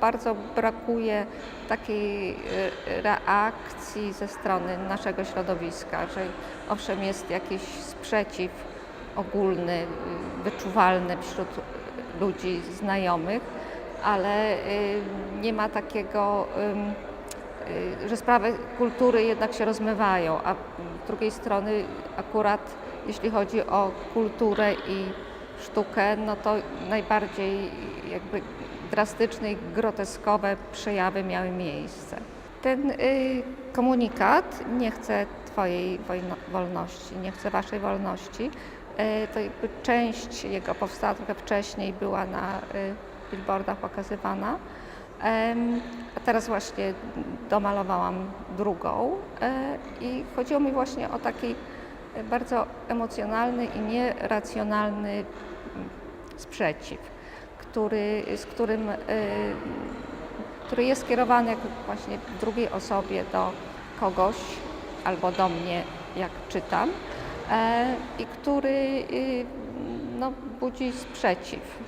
bardzo brakuje takiej e, reakcji ze strony naszego środowiska, że owszem jest jakiś sprzeciw ogólny, y, wyczuwalny wśród ludzi znajomych, ale y, nie ma takiego, y, że sprawy kultury jednak się rozmywają, a z drugiej strony akurat jeśli chodzi o kulturę i sztukę, no to najbardziej jakby drastyczne i groteskowe przejawy miały miejsce. Ten y, komunikat nie chce Twojej wolności, nie chce Waszej wolności. Y, to jakby część jego powstała trochę wcześniej, była na y, billboardach pokazywana. A teraz właśnie domalowałam drugą e, i chodziło mi właśnie o taki e, bardzo emocjonalny i nieracjonalny mm, sprzeciw, który, z którym, e, który jest skierowany właśnie drugiej osobie do kogoś albo do mnie, jak czytam, e, i który y, no, budzi sprzeciw.